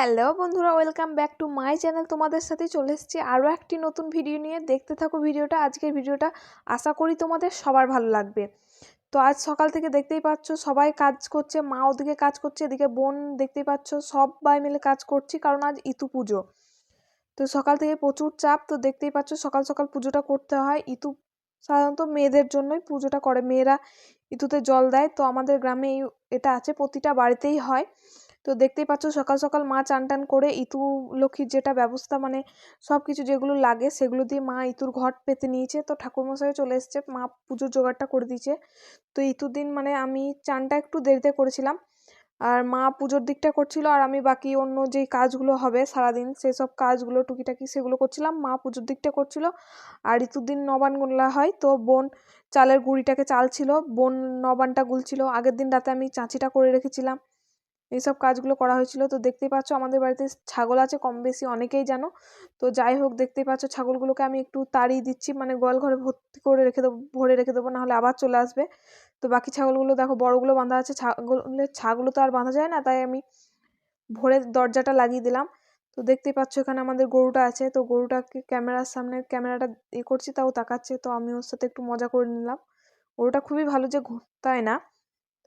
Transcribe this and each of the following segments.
Hello বন্ধুরা, welcome back to my channel. তোমাদের সাথে চলে এসেছি আরও একটি নতুন ভিডিও নিয়ে। দেখতে থাকো ভিডিওটা, আজকের ভিডিওটা। আশা করি তোমাদের সবার ভালো লাগবে। তো আজ সকাল থেকে দেখতেই পাচ্ছ, সবাই কাজ করছে, মা ওদিকে কাজ করছে, এদিকে বোন দেখতেই পাচ্ছ, সবাই মিলে কাজ করছি, কারণ আজ ইতু পুজো। তো সকাল থেকে প্রচুর চাপ, তো দেখতেই পাচ্ছ সকাল সকাল পুজোটা করতে হয়। ইতু সাধারণত মেয়েদের জন্যই পুজোটা করে, মেয়েরা ইতুতে জল দেয়। তো আমাদের গ্রামে এটা আছে, প্রতিটা বাড়িতেই হয়। তো দেখতেই পাচ্ছ সকাল সকাল মা চান টান করে ইতু লক্ষ্মীর যেটা ব্যবস্থা মানে সব কিছু যেগুলো লাগে সেগুলো দিয়ে মা ইতুর ঘট পেতে নিয়েছে। তো ঠাকুরমশাই চলে এসছে, মা পুজোর জোগাড়টা করে দিয়েছে। তো ইতুর দিন মানে আমি চানটা একটু দেরিতে করেছিলাম। আর মা পুজোর দিকটা করছিল আর আমি বাকি অন্য যেই কাজগুলো হবে সারাদিন সেসব কাজগুলো টুকিটাকি সেগুলো করছিলাম, মা পুজোর দিকটা করছিল। আর ঋতুর দিন নবান গোলা হয়, তো বোন চালের গুঁড়িটাকে চাল ছিল বোন নবানটা গুলছিল। আগের দিন রাতে আমি চাঁচিটা করে রেখেছিলাম। এইসব কাজগুলো করা হয়েছিল। তো দেখতেই পাচ্ছ আমাদের বাড়িতে ছাগল আছে কম বেশি, অনেকেই জানো। তো যাই হোক, দেখতেই পাচ্ছ ছাগলগুলোকে আমি একটু তাড়িয়ে দিচ্ছি। মানে গোয়াল ঘরে ভর্তি করে রেখে দেবো, ভরে রেখে দেবো, নাহলে আবার চলে আসবে। তো বাকি ছাগলগুলো দেখো, বড়গুলো বাঁধা আছে। ছাগলের ছাগলও তো আর বাঁধা যায় না, তাই আমি ভরে দরজাটা লাগিয়ে দিলাম। তো দেখতেই পাচ্ছ এখানে আমাদের গরুটা আছে। তো গরুটাকে ক্যামেরার সামনে, ক্যামেরাটা ইয়ে করছি, তাও তাকাচ্ছে। তো আমি ওর সাথে একটু মজা করে নিলাম। গরুটা খুবই ভালো যে ঘুরতায় না।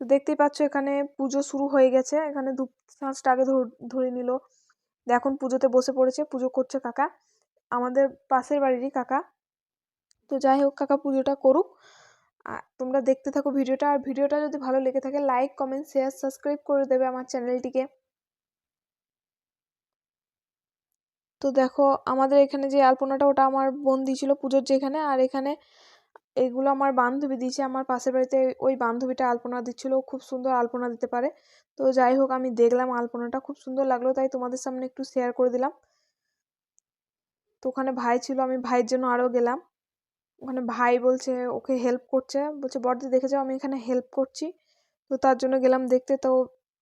তো দেখতেই পাচ্ছ এখানে পুজো শুরু হয়ে গেছে। এখানে দু পাঁচটা আগে ধরে নিল। এখন পুজোতে বসে পড়েছে। পুজো করছে কাকা। আমাদের পাশের বাড়িরই কাকা। তো যাই হোক কাকা, পুজোটা করুক। তোমরা দেখতে থাকো ভিডিওটা। আর ভিডিওটা যদি ভালো লেগে থাকে লাইক কমেন্ট শেয়ার সাবস্ক্রাইব করে দেবে আমার চ্যানেলটিকে। তো দেখো, আমাদের এখানে যে আলপনাটা, ওটা আমার বোন দিয়েছিল পুজোর যেখানে। আর এখানে এগুলো আমার বান্ধবী দিয়েছে। আমার পাশের বাড়িতে ওই বান্ধবীটা আলপনা দিচ্ছিল। খুব সুন্দর আলপনা দিতে পারে। তো যাই হোক, আমি দেখলাম আলপনাটা। খুব সুন্দর লাগল। তাই তোমাদের সামনে একটু শেয়ার করে দিলাম। তো ওখানে ভাই ছিল। আমি ভাইয়ের জন্য আরও গেলাম। ওখানে ভাই বলছে, ওকে হেল্প করছে। বলছে, বড়দি, দেখে যাও, আমি এখানে হেল্প করছি। তো তার জন্য গেলাম দেখতে। তো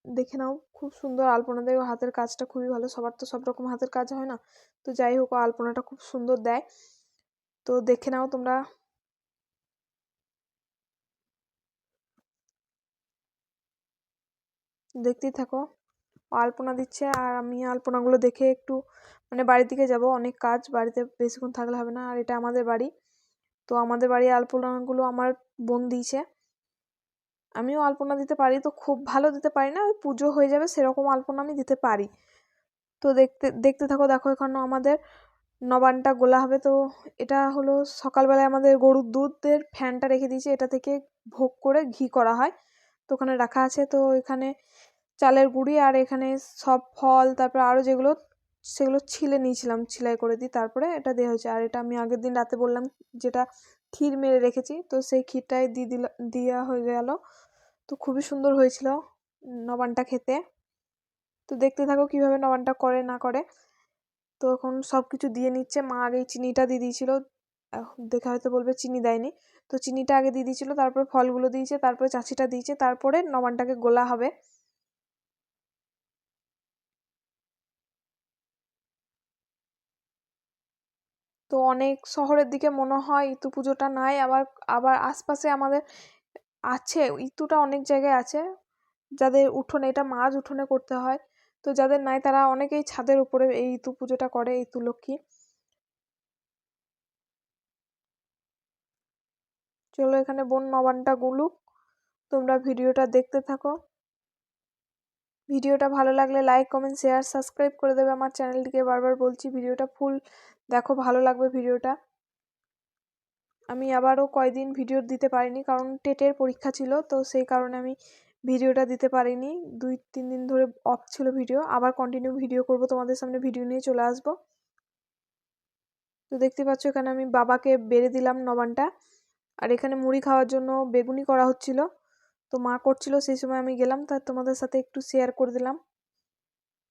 দেখে নাও, খুব সুন্দর আলপনা দেয়। ও হাতের কাজটা খুবই ভালো। সবার তো সব রকম হাতের কাজ হয় না। তো যাই হোক আলপনাটা খুব সুন্দর দেয়। তো দেখে নাও তোমরা দেখতেই থাকো। আলপনা দিচ্ছে আর আমি আলপনাগুলো দেখে একটু মানে বাড়ির দিকে যাব, অনেক কাজ, বাড়িতে বেশিক্ষণ থাকলে হবে না আর এটা আমাদের বাড়ি। তো আমাদের বাড়ির আলপনাগুলো আমার বোন দিয়েছে। আমিও আলপনা দিতে পারি তো খুব ভালো দিতে পারি না, ওই পুজো হয়ে যাবে সেরকম আলপনা আমি দিতে পারি। তো দেখতে দেখতে থাকো, দেখো এখানে আমাদের নবানটা গোলা হবে। তো এটা হলো সকালবেলায় আমাদের গরুর দুধের ফ্যানটা রেখে দিয়েছে, এটা থেকে ভোগ করে ঘি করা হয়। তো ওখানে রাখা আছে। তো এখানে চালের গুঁড়ি আর এখানে সব ফল, তারপর আরও যেগুলো, সেগুলো ছিলে নিয়েছিলাম ছিলাই করে দিই তারপরে এটা দেওয়া হয়েছে। আর এটা আমি আগের দিন রাতে বললাম, যেটা ক্ষীর মেরে রেখেছি, তো সেই ক্ষীরটাই দিয়ে দিল দেওয়া হয়ে গেল। তো খুবই সুন্দর হয়েছিল নবানটা খেতে। তো দেখতে থাকো কীভাবে নবানটা করে, না করে। তো এখন সব কিছু দিয়ে নিচ্ছে। মা আগেই চিনিটা দিয়ে দিয়েছিল। দেখে হয়তো বলবে চিনি দেয়নি। তো চিনিটা আগে দিয়ে দিয়েছিলো, তারপরে ফলগুলো দিয়েছে, তারপরে চাচিটা দিয়েছে, তারপরে নবানটাকে গোলা হবে। তো অনেক শহরের দিকে মনে হয় ইতু পুজোটা নাই, আবার আবার আশপাশে আমাদের আছে, ইতুটা অনেক জায়গায় আছে। যাদের উঠোনে, এটা মাঝ উঠোনে করতে হয়। তো যাদের নাই তারা অনেকেই ছাদের উপরে এই ইতু পুজোটা করে, ইতু লক্ষ্মী। চলো এখানে বোন নবানটা গুলুক। তোমরা ভিডিওটা দেখতে থাকো। ভিডিওটা ভালো লাগলে লাইক কমেন্ট শেয়ার সাবস্ক্রাইব করে দেবে। আমার চ্যানেলটিকে বারবার বলছি, ভিডিওটা ফুল দেখো, ভালো লাগবে ভিডিওটা। আমি আবারও কয়দিন ভিডিও দিতে পারিনি, কারণ টেটের পরীক্ষা ছিল, তো সেই কারণে আমি ভিডিওটা দিতে পারিনি। দুই, তিন দিন ধরে অফ ছিল ভিডিও। আবার কন্টিনিউ ভিডিও করব, তোমাদের সামনে ভিডিও নিয়ে চলে আসব। তো দেখতে পাচ্ছ, এখানে আমি বাবাকে বেড়ে দিলাম নবানটা আর এখানে মুড়ি খাওয়ার জন্য বেগুনি করা হচ্ছিল। তো মা করছিল, সেই সময় আমি গেলাম, তা তোমাদের সাথে একটু শেয়ার করে দিলাম।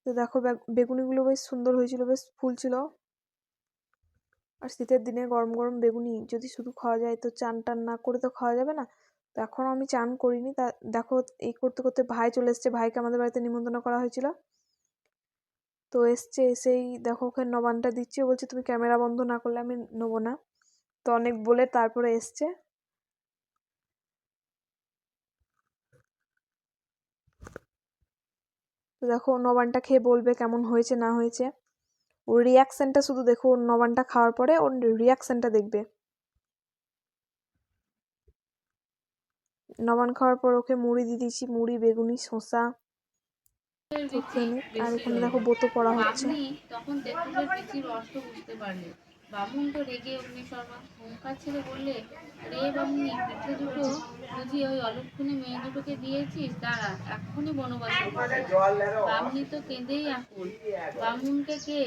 তো দেখো বেগুনিগুলো বেশ সুন্দর হয়েছিল, বেশ ফুল ছিল আর শীতের দিনে গরম গরম বেগুনি যদি শুধু খাওয়া যায়, তো চান টান না করে তো খাওয়া যাবে না। তো এখনও আমি চান করিনি, তা দেখো এই করতে করতে ভাই চলে এসছে। ভাইকে আমাদের বাড়িতে নিমন্ত্রণ করা হয়েছিল। তো এসছে, এসেই দেখো ওখানে নবানটা দিচ্ছে। বলছে, তুমি ক্যামেরা বন্ধ না করলে আমি নেব না। তো অনেক বলে তারপরে এসছে। তো দেখো নবানটা খেয়ে বলবে কেমন হয়েছে না হয়েছে। ওর রিয়াকশানটা শুধু দেখো ওর নবানটা খাওয়ার পরে ওর রিয়াকশানটা দেখবে। নবান খাওয়ার পর ওকে মুড়ি দিয়ে দিয়েছি মুড়ি বেগুনি শসা। আর এখানে দেখো বোতো পড়া হচ্ছে। তখন তেঁতুলের বুঝতে পারলে বামুন তো রেগে অগ্নিশর্মা হুঙ্কার ছেড়ে বললে, রে বামনি, পিঠে দুটো বুঝি ওই অলক্ষণে মেয়ে দুটোকে দিয়েছিস? দাঁড়া, এক্ষুনি বনবাস বামনি তো কেঁদেই আকুল। বামুনকে কে?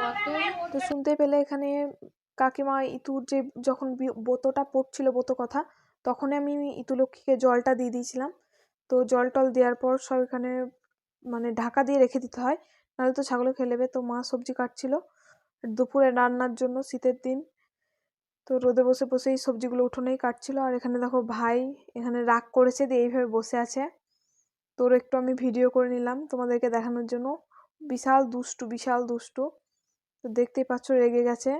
কত? তো শুনতে পেলে এখানে কাকিমা ইতুর যে যখন বোতোটা পড়ছিল বোতো কথা, তখনই আমি ইতুলক্ষ্মীকে জলটা দিয়ে দিয়েছিলাম। তো জল টল দেওয়ার পর সব এখানে মানে ঢাকা দিয়ে রেখে দিতে হয়। নাহলে তো ছাগলে খেয়ে নেবে। তো মা সবজি কাটছিল। দুপুরে রান্নার জন্য শীতের দিন। তো রোদে বসে, বসেই সবজিগুলো উঠোনেই কাটছিল। আর এখানে দেখো ভাই এখানে রাগ করেছে দিয়ে এইভাবে বসে আছে। তোর একটু আমি ভিডিও করে নিলাম তোমাদেরকে দেখানোর জন্য। বিশাল দুষ্টু বিশাল দুষ্টু। তো দেখতেই পাচ্ছ রেগে গেছে।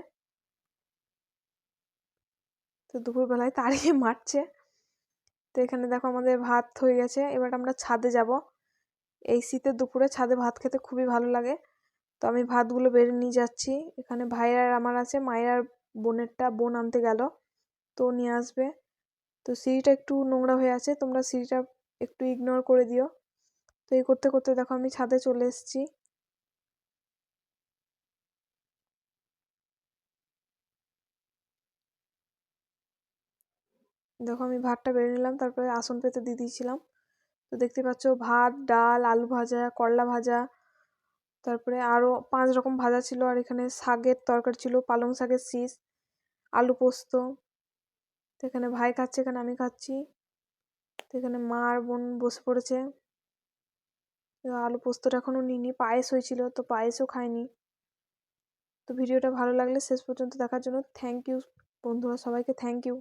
তো দুপুরবেলায় তাড়িয়ে মারছে। তো এখানে দেখো আমাদের ভাত হয়ে গেছে। এবার আমরা ছাদে যাব। এই শীতের দুপুরে ছাদে ভাত খেতে খুবই ভালো লাগে। তো আমি ভাতগুলো বেড়ে নিয়ে যাচ্ছি। এখানে ভাইয়ের আমার আছে, মায়ের বোনেরটা, বোন আনতে গেল। তো নিয়ে আসবে। তো সিঁড়িটা একটু নোংরা হয়ে আছে, তোমরা সিঁড়িটা একটু ইগনোর করে দিও। তো এই করতে করতে দেখো আমি ছাদে চলে এসেছি। দেখো আমি ভাতটা বেড়ে নিলাম, তারপরে আসন পেতে দিয়ে দিয়েছিলাম। তো দেখতে পাচ্ছ ভাত, ডাল, আলু ভাজা, করলা ভাজা তারপরে আরও পাঁচ রকম ভাজা ছিল, আর এখানে শাকের তরকারি ছিল, পালং শাকের শীষ, আলু পোস্ত। তো এখানে ভাই খাচ্ছে, এখানে আমি খাচ্ছি। তো এখানে মা আর বোন বসে পড়েছে। আলু পোস্তটা এখনও নিইনি, পায়েস হয়েছিল, তো পায়েসও খাইনি। তো ভিডিওটা ভালো লাগলে শেষ পর্যন্ত দেখার জন্য থ্যাংক ইউ বন্ধুরা, সবাইকে থ্যাংক ইউ